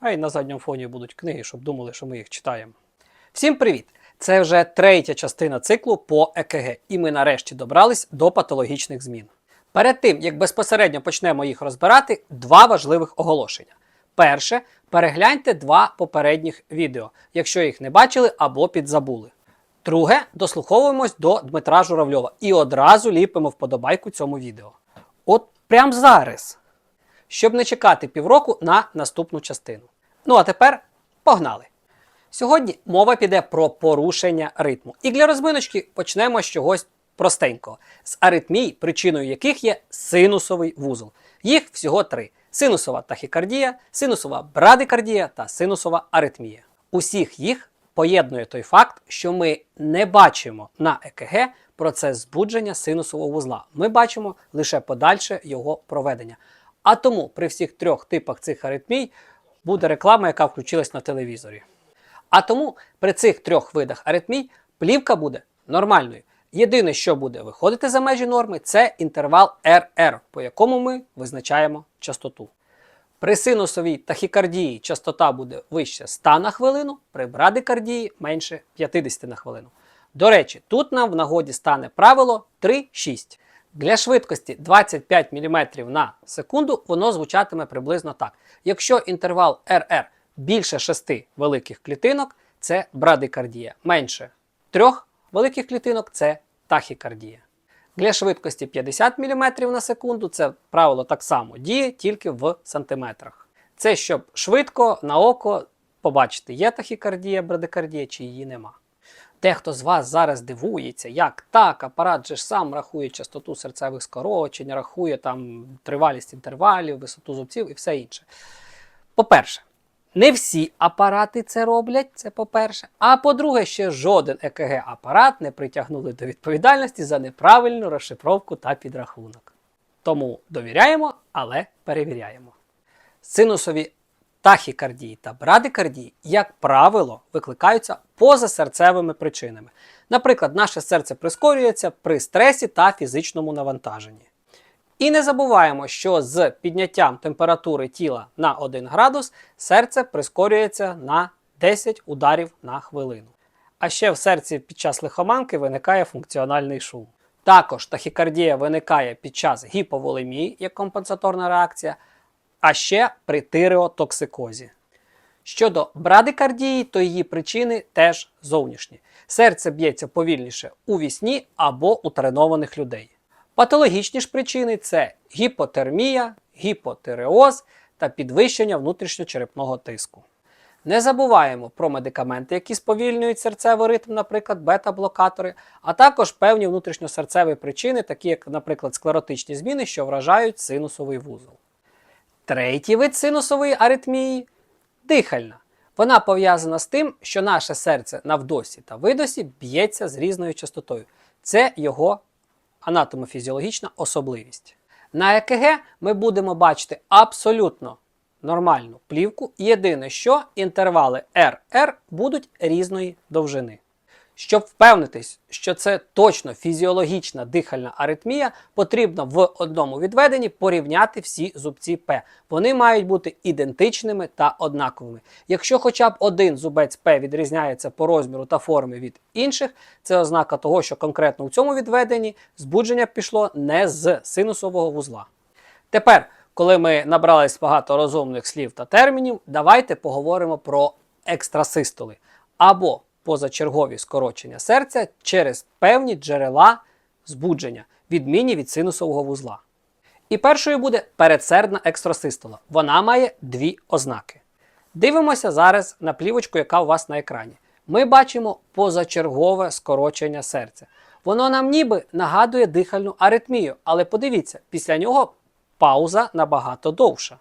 А й на задньому фоні будуть книги, щоб думали, що ми їх читаємо. Всім привіт! Це вже третя частина циклу по ЕКГ, і ми нарешті добрались до патологічних змін. Перед тим, як безпосередньо почнемо їх розбирати, два важливих оголошення. Перше, перегляньте два попередніх відео, якщо їх не бачили або підзабули. Друге, дослуховуємось до Дмитра Журавльова і одразу ліпимо вподобайку цьому відео. От прямо зараз, щоб не чекати півроку на наступну частину. Ну а тепер погнали! Сьогодні мова піде про порушення ритму. І для розминочки почнемо з чогось простенького, з аритмій, причиною яких є синусовий вузол. Їх всього три: синусова тахікардія, синусова брадикардія та синусова аритмія. Усіх їх поєднує той факт, що ми не бачимо на ЕКГ процес збудження синусового вузла. Ми бачимо лише подальше його проведення. А тому при всіх трьох типах цих аритмій буде реклама, яка включилась на телевізорі. А тому при цих трьох видах аритмій плівка буде нормальною. Єдине, що буде виходити за межі норми, це інтервал RR, по якому ми визначаємо частоту. При синусовій тахікардії частота буде вище 100 на хвилину, при брадикардії менше 50 на хвилину. До речі, тут нам в нагоді стане правило 3-6. Для швидкості 25 мм на секунду воно звучатиме приблизно так. Якщо інтервал RR більше 6 великих клітинок, це брадикардія. Менше 3 великих клітинок це тахікардія. Для швидкості 50 мм на секунду це правило так само діє, тільки в сантиметрах. Це щоб швидко на око побачити, є тахікардія, брадикардія чи її нема. Дехто з вас зараз дивується, як так, апарат же ж сам рахує частоту серцевих скорочень, рахує там тривалість інтервалів, висоту зубців і все інше. По-перше, не всі апарати це роблять, це по-перше. А по-друге, ще жоден ЕКГ-апарат не притягнули до відповідальності за неправильну розшифровку та підрахунок. Тому довіряємо, але перевіряємо. Синусові тахікардії та брадикардії, як правило, викликаються позасерцевими причинами. Наприклад, наше серце прискорюється при стресі та фізичному навантаженні. І не забуваємо, що з підняттям температури тіла на 1 градус серце прискорюється на 10 ударів на хвилину. А ще в серці під час лихоманки виникає функціональний шум. Також тахікардія виникає під час гіповолемії як компенсаторна реакція, а ще при тиреотоксикозі. Щодо брадикардії, то її причини теж зовнішні. Серце б'ється повільніше у вісні або у тренованих людей. Патологічні ж причини це гіпотермія, гіпотиреоз та підвищення внутрішньочерепного тиску. Не забуваємо про медикаменти, які сповільнюють серцевий ритм, наприклад, бета-блокатори, а також певні внутрішньосерцеві причини, такі як, наприклад, склеротичні зміни, що вражають синусовий вузол. Третій вид синусової аритмії дихальна. Вона пов'язана з тим, що наше серце на вдосі та видосі б'ється з різною частотою. Це його анатомофізіологічна особливість. На ЕКГ ми будемо бачити абсолютно нормальну плівку. Єдине, що інтервали RR будуть різної довжини. Щоб впевнитись, що це точно фізіологічна дихальна аритмія, потрібно в одному відведенні порівняти всі зубці П. Вони мають бути ідентичними та однаковими. Якщо хоча б один зубець П відрізняється по розміру та формі від інших, це ознака того, що конкретно у цьому відведенні збудження пішло не з синусового вузла. Тепер, коли ми набрались багато розумних слів та термінів, давайте поговоримо про екстрасистоли або позачергові скорочення серця через певні джерела збудження, відмінні від синусового вузла. І першою буде передсердна екстрасистола. Вона має дві ознаки. Дивимося зараз на плівочку, яка у вас на екрані. Ми бачимо позачергове скорочення серця. Воно нам ніби нагадує дихальну аритмію, але подивіться, після нього пауза набагато довша.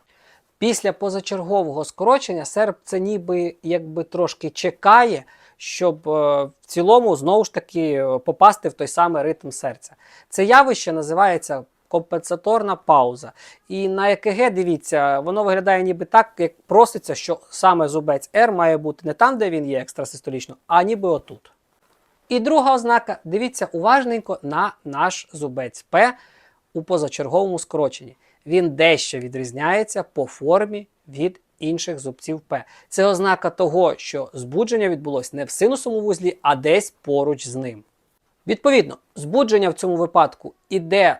Після позачергового скорочення серце ніби якби трошки чекає, щоб е, в цілому знову ж таки е, попасти в той самий ритм серця. Це явище називається компенсаторна пауза. І на ЕКГ, дивіться, воно виглядає ніби так, як проситься, що саме зубець R має бути не там, де він є екстрасистолічно, а ніби отут. І друга ознака, дивіться уважненько на наш зубець П у позачерговому скороченні. Він дещо відрізняється по формі від інших зубців П. Це ознака того, що збудження відбулось не в синусовому вузлі, а десь поруч з ним. Відповідно, збудження в цьому випадку іде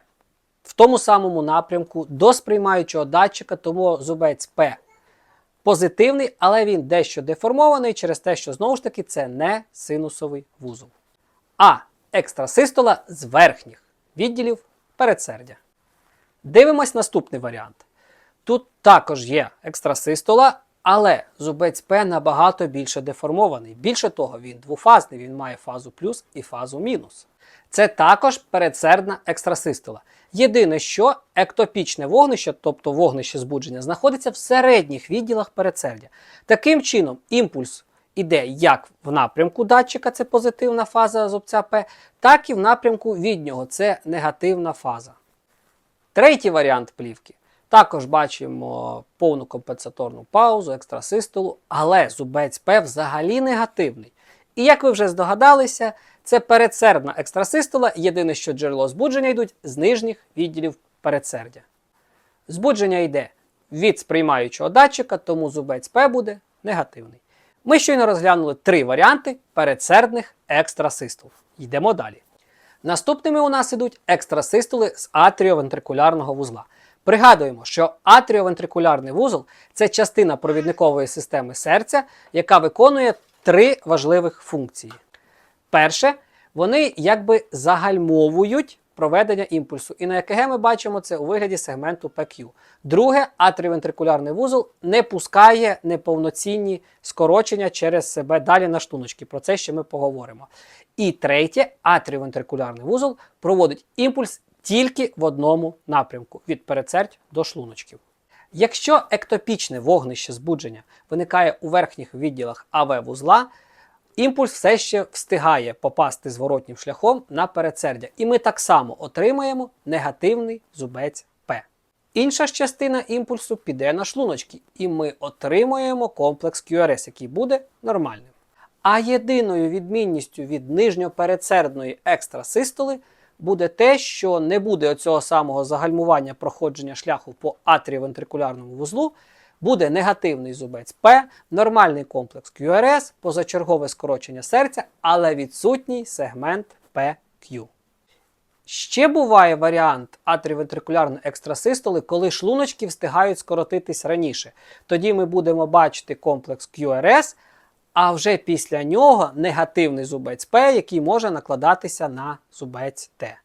в тому самому напрямку до сприймаючого датчика, тому зубець П позитивний, але він дещо деформований через те, що знову ж таки це не синусовий вузол. А екстрасистола з верхніх відділів передсердя. Дивимось наступний варіант. Тут також є екстрасистола, але зубець П набагато більше деформований. Більше того, він двофазний, він має фазу плюс і фазу мінус. Це також передсердна екстрасистола. Єдине, що ектопічне вогнище, тобто вогнище збудження, знаходиться в середніх відділах передсердя. Таким чином, імпульс іде як в напрямку датчика, це позитивна фаза зубця П, так і в напрямку від нього, це негативна фаза. Третій варіант плівки. Також бачимо повну компенсаторну паузу, екстрасистолу, але зубець П взагалі негативний. І як ви вже здогадалися, це передсердна екстрасистола, єдине, що джерело збудження йдуть з нижніх відділів передсердя. Збудження йде від сприймаючого датчика, тому зубець П буде негативний. Ми щойно розглянули три варіанти передсердних екстрасистол. Йдемо далі. Наступними у нас ідуть екстрасистоли з атріовентрикулярного вузла. Пригадуємо, що атріовентрикулярний вузол це частина провідникової системи серця, яка виконує три важливих функції. Перше, вони якби загальмовують проведення імпульсу. І на ЕКГ ми бачимо це у вигляді сегменту PQ. Друге, атріовентрикулярний вузол не пускає неповноцінні скорочення через себе далі на штуночки. Про це ще ми поговоримо. І третє, атріовентрикулярний вузол проводить імпульс тільки в одному напрямку від передсердь до шлуночків. Якщо ектопічне вогнище збудження виникає у верхніх відділах АВ вузла, імпульс все ще встигає попасти зворотнім шляхом на передсердя, і ми так само отримаємо негативний зубець П. Інша ж частина імпульсу піде на шлуночки, і ми отримуємо комплекс QRS, який буде нормальним. А єдиною відмінністю від нижньопередсердної екстрасистоли буде те, що не буде оцього самого загальмування проходження шляху по атріовентрикулярному вузлу, буде негативний зубець П, нормальний комплекс QRS, позачергове скорочення серця, але відсутній сегмент PQ. Ще буває варіант атріовентрикулярної екстрасистоли, коли шлуночки встигають скоротитись раніше. Тоді ми будемо бачити комплекс QRS, а вже після нього негативний зубець П, який може накладатися на зубець Т.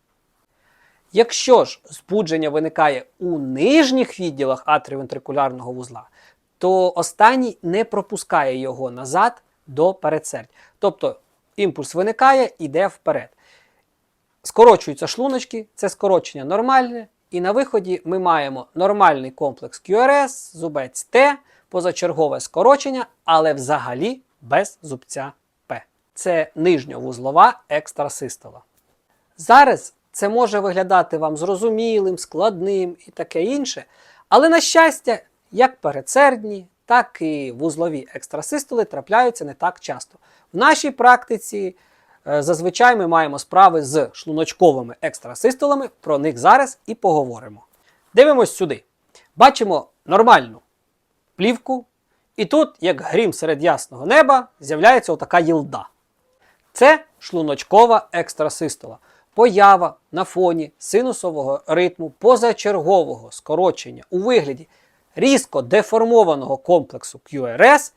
Якщо ж збудження виникає у нижніх відділах атріовентрикулярного вузла, то останній не пропускає його назад до передсердь. Тобто імпульс виникає, йде вперед. Скорочуються шлуночки, це скорочення нормальне, і на виході ми маємо нормальний комплекс QRS, зубець Т, позачергове скорочення, але взагалі без зубця П. Це нижньовузлова екстрасистола. Зараз це може виглядати вам зрозумілим, складним і таке інше, але, на щастя, як передсердні, так і вузлові екстрасистоли трапляються не так часто. В нашій практиці е, зазвичай ми маємо справи з шлуночковими екстрасистолами, про них зараз і поговоримо. Дивимось сюди. Бачимо нормальну плівку, і тут, як грім серед ясного неба, з'являється отака їлда. Це шлуночкова екстрасистола. Поява на фоні синусового ритму позачергового скорочення у вигляді різко деформованого комплексу QRS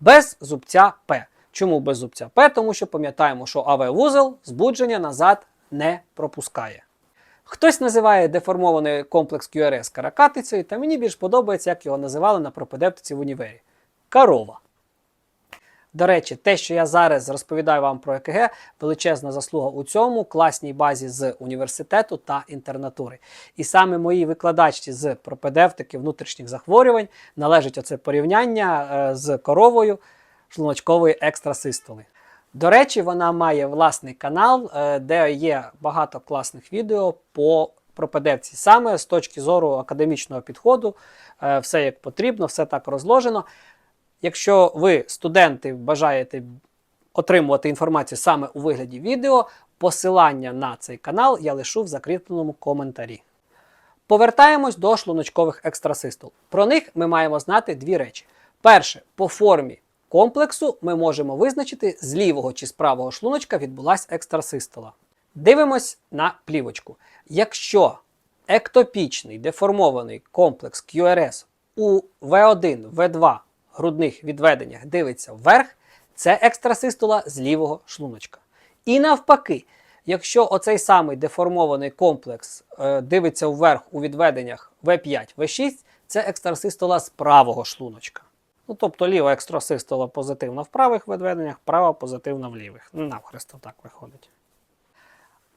без зубця П. Чому без зубця П? Тому що пам'ятаємо, що АВ-вузол збудження назад не пропускає. Хтось називає деформований комплекс QRS каракатицею, та мені більш подобається, як його називали на пропедевтиці в універі. Корова. До речі, те, що я зараз розповідаю вам про ЕКГ, величезна заслуга у цьому класній базі з університету та інтернатури. І саме моїй викладачці з пропедевтики внутрішніх захворювань належить оце порівняння е, з коровою шлуночкової екстрасистоли. До речі, вона має власний канал, е, де є багато класних відео по пропедевці. Саме з точки зору академічного підходу, е, все як потрібно, все так розложено. Якщо ви, студенти, бажаєте отримувати інформацію саме у вигляді відео, посилання на цей канал я лишу в закріпленому коментарі. Повертаємось до шлуночкових екстрасистол. Про них ми маємо знати дві речі. Перше, по формі комплексу ми можемо визначити, з лівого чи з правого шлуночка відбулася екстрасистола. Дивимось на плівочку. Якщо ектопічний деформований комплекс QRS у V1, V2 грудних відведеннях дивиться вверх, це екстрасистола з лівого шлуночка. І навпаки, якщо оцей самий деформований комплекс е, дивиться вверх у відведеннях V5, V6, це екстрасистола з правого шлуночка. Ну, тобто ліва екстрасистола позитивна в правих відведеннях, права позитивна в лівих. Ну, Навхрест так виходить.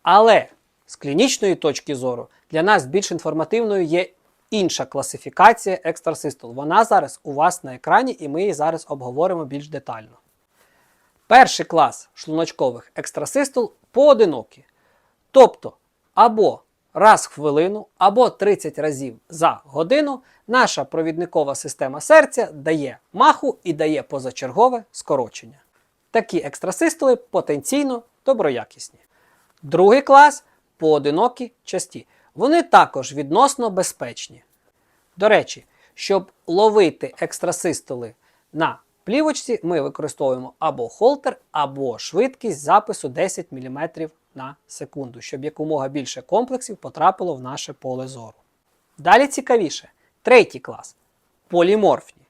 Але з клінічної точки зору для нас більш інформативною є інша класифікація екстрасистол. Вона зараз у вас на екрані, і ми її зараз обговоримо більш детально. Перший клас шлуночкових екстрасистол поодинокі. Тобто, або раз в хвилину, або 30 разів за годину наша провідникова система серця дає маху і дає позачергове скорочення. Такі екстрасистоли потенційно доброякісні. Другий клас поодинокі часті. Вони також відносно безпечні. До речі, щоб ловити екстрасистоли на плівочці, ми використовуємо або холтер, або швидкість запису 10 мм на секунду, щоб якомога більше комплексів потрапило в наше поле зору. Далі цікавіше, третій клас поліморфні.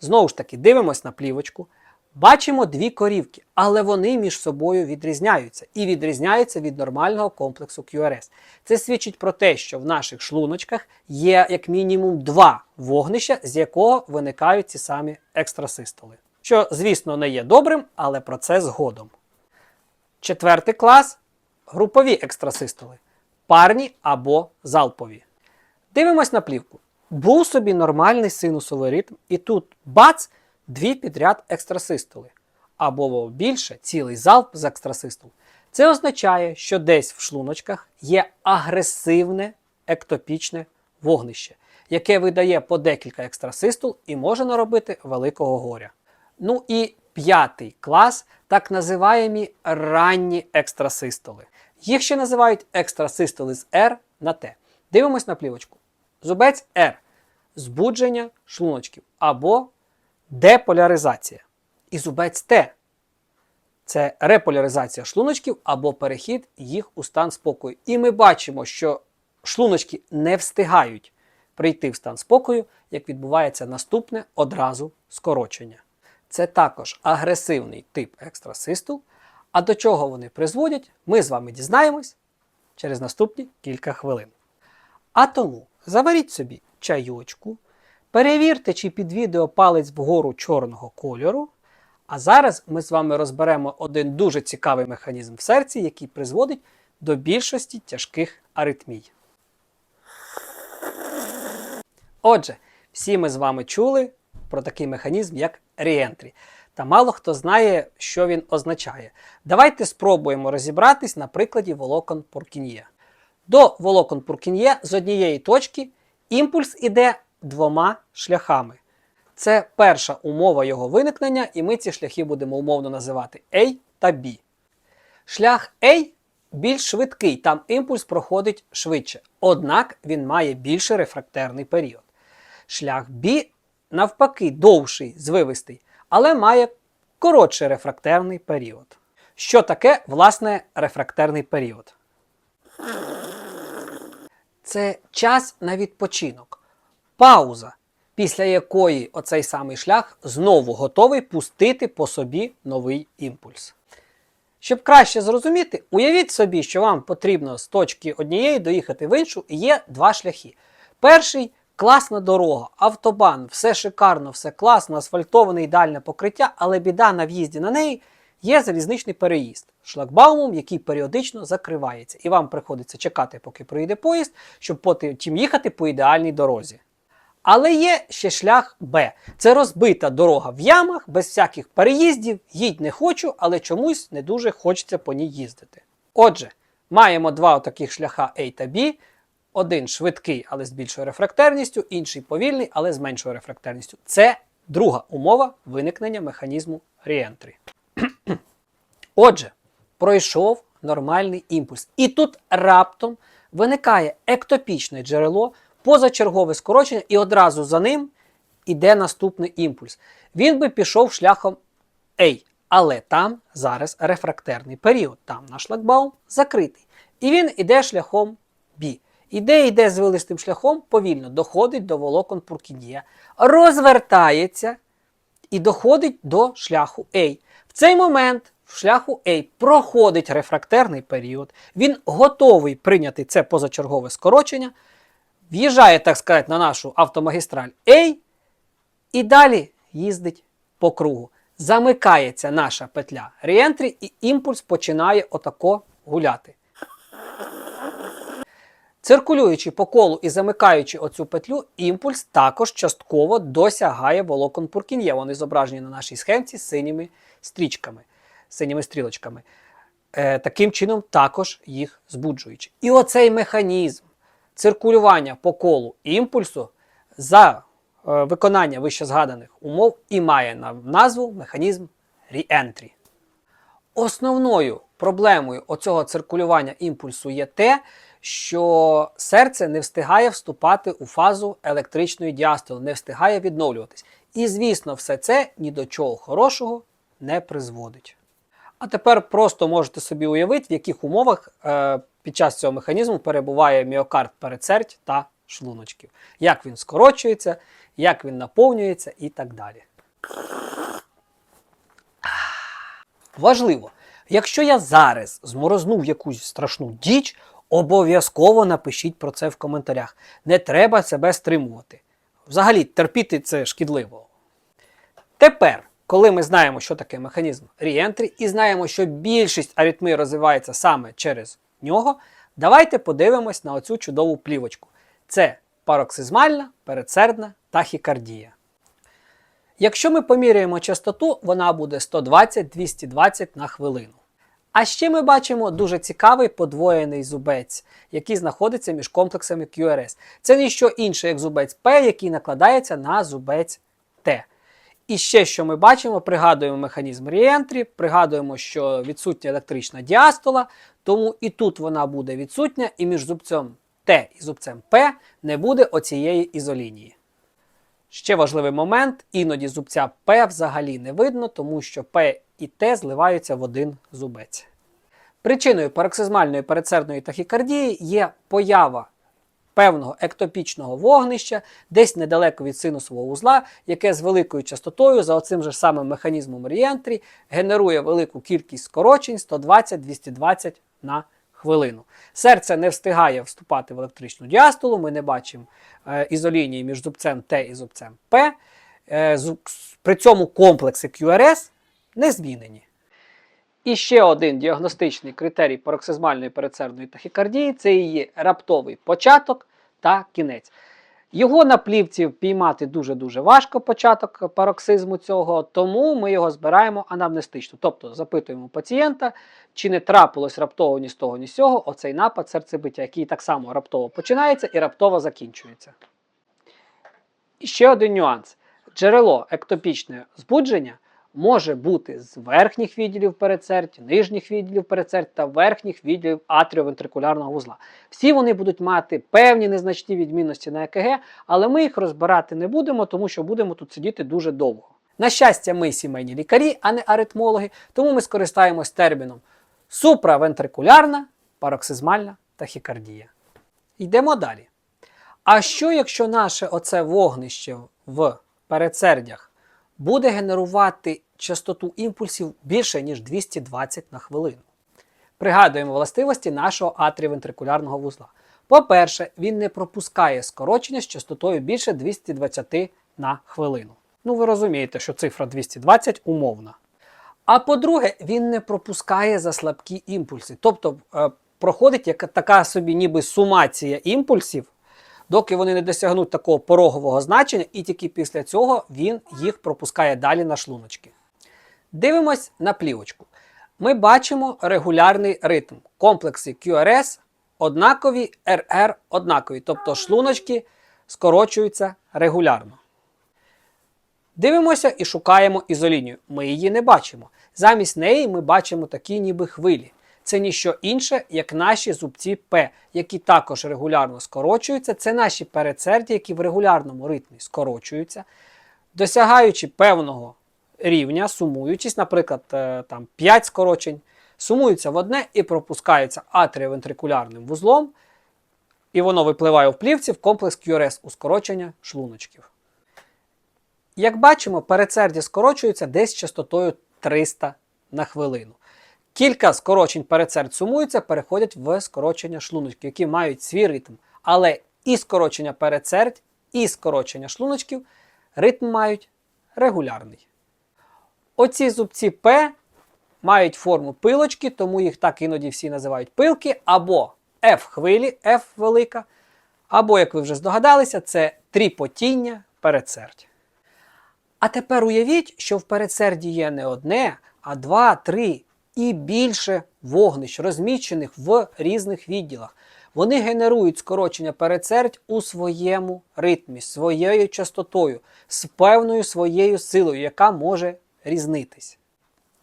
Знову ж таки, дивимось на плівочку. Бачимо дві корівки, але вони між собою відрізняються і відрізняються від нормального комплексу QRS. Це свідчить про те, що в наших шлуночках є як мінімум два вогнища, з якого виникають ці самі екстрасистоли. Що, звісно, не є добрим, але про це згодом. Четвертий клас групові екстрасистоли. Парні або залпові. Дивимось на плівку. Був собі нормальний синусовий ритм, і тут бац! Дві підряд екстрасистоли, або більше цілий залп з екстрасистол. Це означає, що десь в шлуночках є агресивне ектопічне вогнище, яке видає по декілька екстрасистол і може наробити великого горя. Ну і п'ятий клас, так називаємі ранні екстрасистоли. Їх ще називають екстрасистоли з R на Т. Дивимось на плівочку. Зубець R. Збудження шлуночків або деполяризація. І зубець Т. Це реполяризація шлуночків або перехід їх у стан спокою. І ми бачимо, що шлуночки не встигають прийти в стан спокою, як відбувається наступне одразу скорочення. Це також агресивний тип екстрасистул. А до чого вони призводять, ми з вами дізнаємось через наступні кілька хвилин. А тому заваріть собі чайочку. Перевірте, чи під відео палець вгору чорного кольору. А зараз ми з вами розберемо один дуже цікавий механізм в серці, який призводить до більшості тяжких аритмій. Отже, всі ми з вами чули про такий механізм, як реентрі. Та мало хто знає, що він означає. Давайте спробуємо розібратись на прикладі волокон Пуркін'є. До волокон Пуркін'є з однієї точки імпульс іде двома шляхами. Це перша умова його виникнення, і ми ці шляхи будемо умовно називати A та B. Шлях A більш швидкий, там імпульс проходить швидше, однак він має більший рефрактерний період. Шлях B, навпаки, довший, звивистий, але має коротший рефрактерний період. Що таке, власне, рефрактерний період? Це час на відпочинок пауза, після якої оцей самий шлях знову готовий пустити по собі новий імпульс. Щоб краще зрозуміти, уявіть собі, що вам потрібно з точки однієї доїхати в іншу, і є два шляхи. Перший класна дорога, автобан, все шикарно, все класно, асфальтоване ідеальне покриття, але біда на в'їзді на неї є залізничний переїзд шлагбаумом, який періодично закривається. І вам приходиться чекати, поки проїде поїзд, щоб потім їхати по ідеальній дорозі. Але є ще шлях Б. Це розбита дорога в ямах, без всяких переїздів, їдь не хочу, але чомусь не дуже хочеться по ній їздити. Отже, маємо два таких шляха A та B. Один швидкий, але з більшою рефрактерністю, інший повільний, але з меншою рефрактерністю. Це друга умова виникнення механізму реентрі. Отже, пройшов нормальний імпульс. І тут раптом виникає ектопічне джерело, позачергове скорочення, і одразу за ним іде наступний імпульс. Він би пішов шляхом A, але там зараз рефрактерний період, там наш шлагбаум закритий. І він іде шляхом B. Іде, йде звилистим шляхом, повільно доходить до волокон Пуркінія, розвертається і доходить до шляху A. В цей момент в шляху A проходить рефрактерний період, він готовий прийняти це позачергове скорочення, в'їжджає, так сказати, на нашу автомагістраль A і далі їздить по кругу. Замикається наша петля реентрі, і імпульс починає отако гуляти. Циркулюючи по колу і замикаючи оцю петлю, імпульс також частково досягає волокон Пуркін'є. Вони зображені на нашій схемці синіми стрічками, синіми стрілочками. Е, таким чином, також їх збуджуючи. І оцей механізм циркулювання по колу імпульсу за е, виконання вище згаданих умов і має на назву механізм reentry. Основною проблемою оцього циркулювання імпульсу є те, що серце не встигає вступати у фазу електричної діастоли, не встигає відновлюватись. І, звісно, все це ні до чого хорошого не призводить. А тепер просто можете собі уявити, в яких умовах е, під час цього механізму перебуває міокард передсердь та шлуночків. Як він скорочується, як він наповнюється і так далі. Важливо, якщо я зараз зморознув якусь страшну діч, обов'язково напишіть про це в коментарях. Не треба себе стримувати. Взагалі, терпіти це шкідливо. Тепер, коли ми знаємо, що таке механізм реентрі, і знаємо, що більшість аритмій розвивається саме через нього, давайте подивимось на оцю чудову плівочку. Це пароксизмальна передсердна тахікардія. Якщо ми поміряємо частоту, вона буде 120-220 на хвилину. А ще ми бачимо дуже цікавий подвоєний зубець, який знаходиться між комплексами QRS. Це ніщо інше, як зубець P, який накладається на зубець T. І ще, що ми бачимо, пригадуємо механізм реентрі, пригадуємо, що відсутня електрична діастола, тому і тут вона буде відсутня, і між зубцем Т і зубцем П не буде оцієї ізолінії. Ще важливий момент: іноді зубця П взагалі не видно, тому що П і Т зливаються в один зубець. Причиною пароксизмальної передсердної тахікардії є поява певного ектопічного вогнища десь недалеко від синусового узла, яке з великою частотою за оцим же самим механізмом реєнтрі генерує велику кількість скорочень 120-220 на хвилину. Серце не встигає вступати в електричну діастолу, ми не бачимо е, ізолінії між зубцем Т і зубцем П. Е, зуб- при цьому комплекси QRS не змінені. І ще один діагностичний критерій пароксизмальної передсердної тахікардії це її раптовий початок та кінець. Його на плівці впіймати дуже-дуже важко початок пароксизму цього, тому ми його збираємо анамнестично. Тобто запитуємо пацієнта, чи не трапилось раптово ні з того, ні з цього оцей напад серцебиття, який так само раптово починається і раптово закінчується. І ще один нюанс: джерело ектопічне збудження може бути з верхніх відділів передсердь, нижніх відділів передсердь та верхніх відділів атріовентрикулярного вузла. Всі вони будуть мати певні незначні відмінності на ЕКГ, але ми їх розбирати не будемо, тому що будемо тут сидіти дуже довго. На щастя, ми сімейні лікарі, а не аритмологи, тому ми скористаємось терміном суправентрикулярна пароксизмальна тахікардія. Йдемо далі. А що, якщо наше оце вогнище в передсердях буде генерувати частоту імпульсів більше, ніж 220 на хвилину? Пригадуємо властивості нашого атріовентрикулярного вузла. По-перше, він не пропускає скорочення з частотою більше 220 на хвилину. Ну, ви розумієте, що цифра 220 умовна. А по-друге, він не пропускає за слабкі імпульси. Тобто е, проходить така собі ніби сумація імпульсів, доки вони не досягнуть такого порогового значення, і тільки після цього він їх пропускає далі на шлуночки. Дивимось на плівочку. Ми бачимо регулярний ритм. Комплекси QRS однакові, RR однакові, тобто шлуночки скорочуються регулярно. Дивимося і шукаємо ізолінію. Ми її не бачимо. Замість неї ми бачимо такі ніби хвилі. Це ніщо інше, як наші зубці П, які також регулярно скорочуються. Це наші передсердя, які в регулярному ритмі скорочуються, досягаючи певного рівня, сумуючись, наприклад, е, там 5 скорочень, сумуються в одне і пропускаються атріовентрикулярним вузлом, і воно випливає в плівці в комплекс QRS у скорочення шлуночків. Як бачимо, передсердя скорочується десь частотою 300 на хвилину. Кілька скорочень передсердь сумуються, переходять в скорочення шлуночків, які мають свій ритм. Але і скорочення передсердь, і скорочення шлуночків ритм мають регулярний. Оці зубці П мають форму пилочки, тому їх так іноді всі називають пилки, або F хвилі, F велика, або, як ви вже здогадалися, це тріпотіння передсердь. А тепер уявіть, що в передсерді є не одне, а два, три і більше вогнищ, розміщених в різних відділах. Вони генерують скорочення передсердь у своєму ритмі, своєю частотою, з певною своєю силою, яка може різнитись.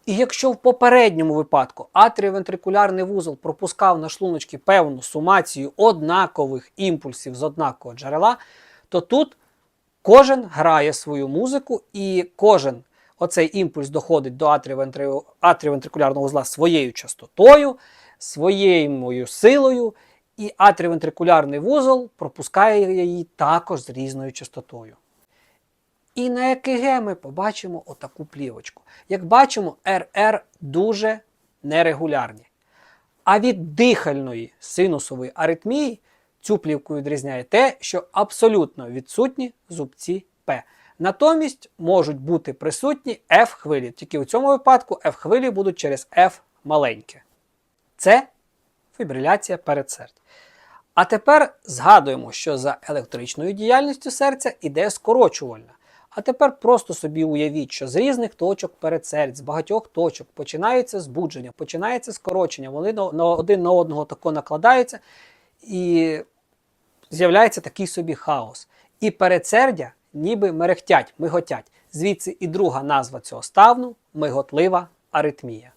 І якщо в попередньому випадку атріовентрикулярний вузол пропускав на шлуночки певну сумацію однакових імпульсів з однакового джерела, то тут кожен грає свою музику, і кожен оцей імпульс доходить до атріовентри- атріовентрикулярного вузла своєю частотою, своєю силою, і атріовентрикулярний вузол пропускає її також з різною частотою. І на ЕКГ ми побачимо отаку плівочку. Як бачимо, РР дуже нерегулярні. А від дихальної синусової аритмії цю плівку відрізняє те, що абсолютно відсутні зубці П. Натомість можуть бути присутні F-хвилі. Тільки у цьому випадку F-хвилі будуть через F маленьке. Це фібриляція передсердь. А тепер згадуємо, що за електричною діяльністю серця іде скорочувальна. А тепер просто собі уявіть, що з різних точок передсердь, з багатьох точок починається збудження, починається скорочення, вони на, один на одного тако накладаються, і з'являється такий собі хаос. І передсердя ніби мерехтять, миготять. Звідси і друга назва цього ставну миготлива аритмія.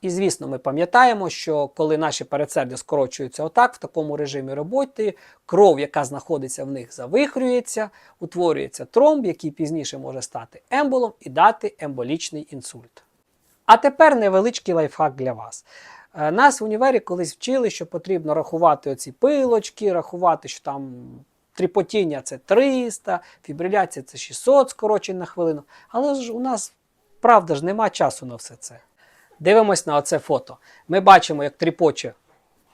І звісно, ми пам'ятаємо, що коли наші передсердя скорочуються отак, в такому режимі роботи, кров, яка знаходиться в них, завихрюється, утворюється тромб, який пізніше може стати емболом і дати емболічний інсульт. А тепер невеличкий лайфхак для вас. Е, Нас в універі колись вчили, що потрібно рахувати оці пилочки, рахувати, що там тріпотіння це 300, фібриляція це 600 скорочень на хвилину. Але ж у нас, правда ж, нема часу на все це. Дивимось на оце фото. Ми бачимо, як тріпоче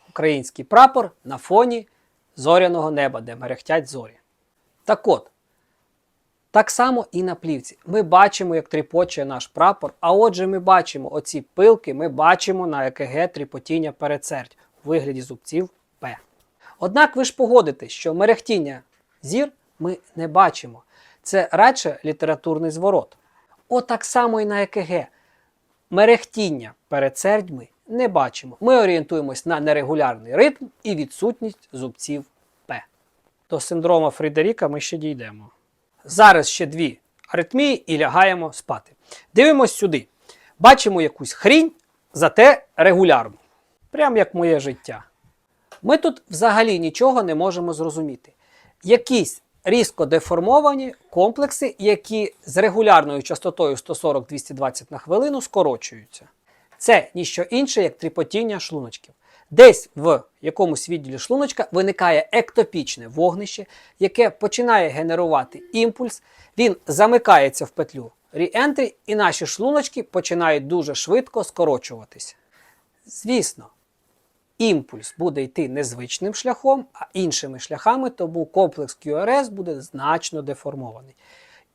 український прапор на фоні зоряного неба, де мерехтять зорі. Так от, так само і на плівці. Ми бачимо, як тріпоче наш прапор, а отже, ми бачимо оці пилки, ми бачимо на ЕКГ тріпотіння передсердь у вигляді зубців. Однак ви ж погодитесь, що мерехтіння зір ми не бачимо. Це радше літературний зворот. Отак само і на ЕКГ. Мерехтіння передсердь ми не бачимо. Ми орієнтуємось на нерегулярний ритм і відсутність зубців П. До синдрома Фрідеріка ми ще дійдемо. Зараз ще дві аритмії і лягаємо спати. Дивимось сюди. Бачимо якусь хрінь, зате регулярну. Прям як моє життя. Ми тут взагалі нічого не можемо зрозуміти. Якісь різко деформовані комплекси, які з регулярною частотою 140-220 на хвилину скорочуються. Це ніщо інше, як тріпотіння шлуночків. Десь в якомусь відділі шлуночка виникає ектопічне вогнище, яке починає генерувати імпульс, він замикається в петлю re-entry, і наші шлуночки починають дуже швидко скорочуватися. Звісно, імпульс буде йти незвичним шляхом, а іншими шляхами, тому комплекс QRS буде значно деформований.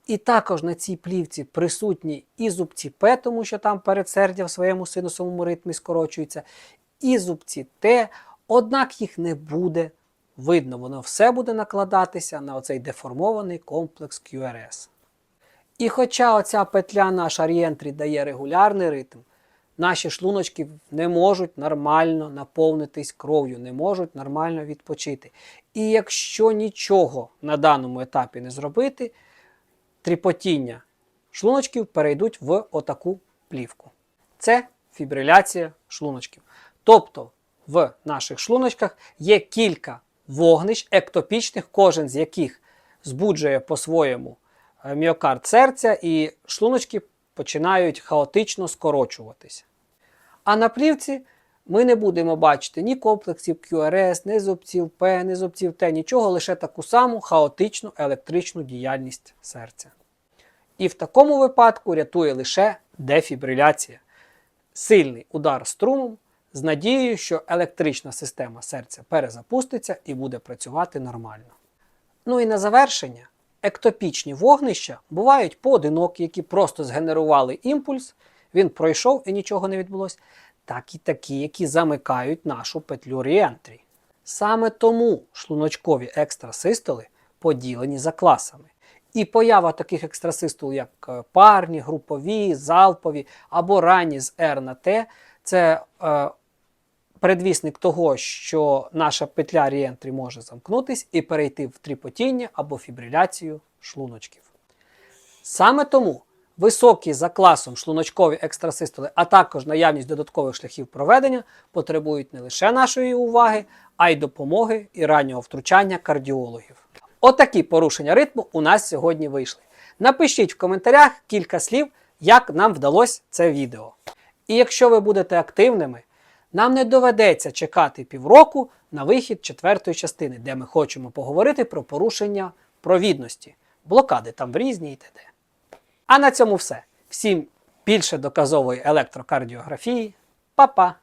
І також на цій плівці присутні і зубці П, тому що там передсердя в своєму синусовому ритмі скорочується, і зубці Т, однак їх не буде видно. Воно все буде накладатися на оцей деформований комплекс QRS. І хоча оця петля наша рієнтрі дає регулярний ритм, наші шлуночки не можуть нормально наповнитись кров'ю, не можуть нормально відпочити. І якщо нічого на даному етапі не зробити, тріпотіння шлуночків перейдуть в отаку плівку. Це фібриляція шлуночків. Тобто в наших шлуночках є кілька вогнищ ектопічних, кожен з яких збуджує по-своєму е, міокард серця, і шлуночки починають хаотично скорочуватися. А на плівці ми не будемо бачити ні комплексів QRS, ні зубців П, ні зубців Т, нічого, лише таку саму хаотичну електричну діяльність серця. І в такому випадку рятує лише дефібриляція. Сильний удар струмом з надією, що електрична система серця перезапуститься і буде працювати нормально. Ну і на завершення, ектопічні вогнища бувають поодинокі, які просто згенерували імпульс, він пройшов і нічого не відбулося, так і такі, які замикають нашу петлю реентрі. Саме тому шлуночкові екстрасистоли поділені за класами. І поява таких екстрасистол, як е, парні, групові, залпові або ранні з R на T, це е, предвісник того, що наша петля реентрі може замкнутись і перейти в тріпотіння або фібриляцію шлуночків. Саме тому високі за класом шлуночкові екстрасистоли, а також наявність додаткових шляхів проведення потребують не лише нашої уваги, а й допомоги і раннього втручання кардіологів. Отакі порушення ритму у нас сьогодні вийшли. Напишіть в коментарях кілька слів, як нам вдалося це відео. І якщо ви будете активними, нам не доведеться чекати півроку на вихід четвертої частини, де ми хочемо поговорити про порушення провідності, блокади там в різні і т.д. А на цьому все. Всім більше доказової електрокардіографії. Па-па!